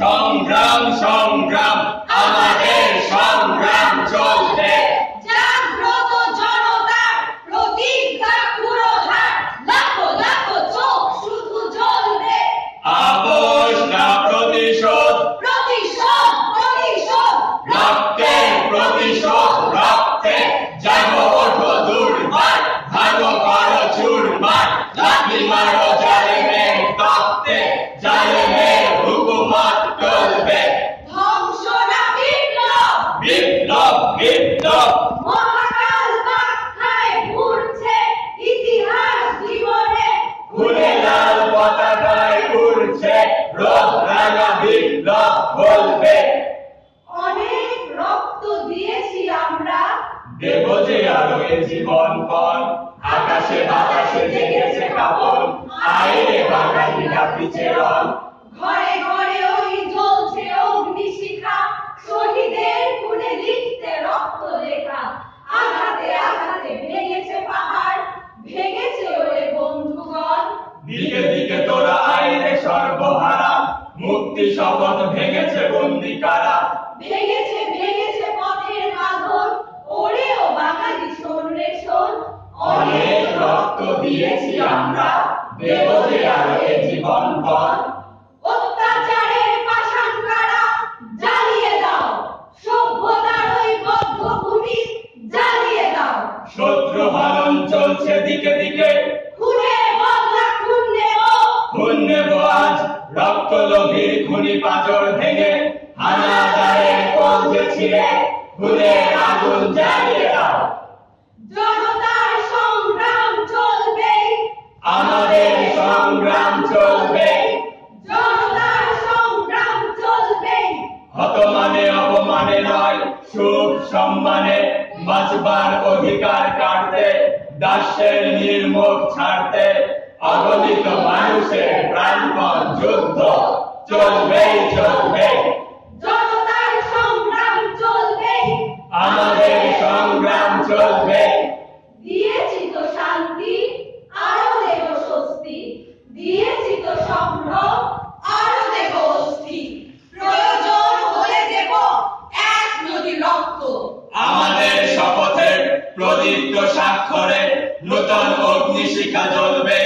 সংগ্রাম সংগ্রাম। আমাদের সংগ্রাম চলবে জাগ্রত জনতার প্রতিজ্ঞা পুরোধার। লাখো লাখো চোখ শুধু জ্বলবে। আপোষ না প্রতিশোধ। প্রতিশোধ প্রতিশোধ। রক্তে প্রতিশোধ রক্তে জাগো বিপ্লব। বিপ্লব মহাকাল পাখায় ঘুরছে ইতিহাস জীবনে। ফুলে লাল পতাকায় উড়ছে রোদ রাঙা বিপ্লব বলবে। অনেক রক্ত দিয়েছি আমরা। দেব যে এ জীবন পণ আকাশে বাতাসে জেগেছে কাপড় আইরে বাঙালি কাঁপিছে রং ঘরে ঘরে ওই জ্বলছে অগ্নিশিখা শহীদের খুনে লিখতে রক্ত লেখা আঘাতে আঘাতে ভেঙেছে পাহাড় ভেঙেছে ওরে বন্ধুগণ দিকে দিকে তোরা আইরে সর্বহারা মুক্তি শপথ ভেঙেছে বন্দি কারা? ভেঙেছে ভেঙেছে পথের বাঁধন ওরে ও বাঙালি শোন রে শোন। অনেক রক্ত দিয়েছি আমরা দেব যে আলো এ জীবন পণ অত্যাচারের পাষাণ কারা? জ্বালিয়ে দাও। সভ্যতার ওই বদ্ধভূমি জ্বালিয়ে দাও। শত্রু হনন চলছে দিকে দিকে খুনে বদলা খুন নেব খুন নেব আজ রক্ত লোভীর খুনি পাজর ভেঙে হানাদারের কলজে ছিঁড়ে খুনের আগুন জ্বালিয়ে দাও। জনতার সংগ্রাম চলবে। আমাদের সংগ্রাম চলবে। জনতার সংগ্রাম চলবে। হতমানে অপমানে নয় সুখ সম্মানে বাঁচবার অধিকার কাটতে দাস্যের নির্মুখ ছাড়তে অগণিত চলবে চলবে। আমাদের শান্তি আরও দেব স্বস্তি। দিয়েছি সম্ভ্রম আরও দেব অস্থি। প্রয়োজন হলে দেব এক নদী রক্ত। আমাদের শপথের প্রদীপ্ত স্বাক্ষরে নূতন অগ্নিশিখা জ্বলবে।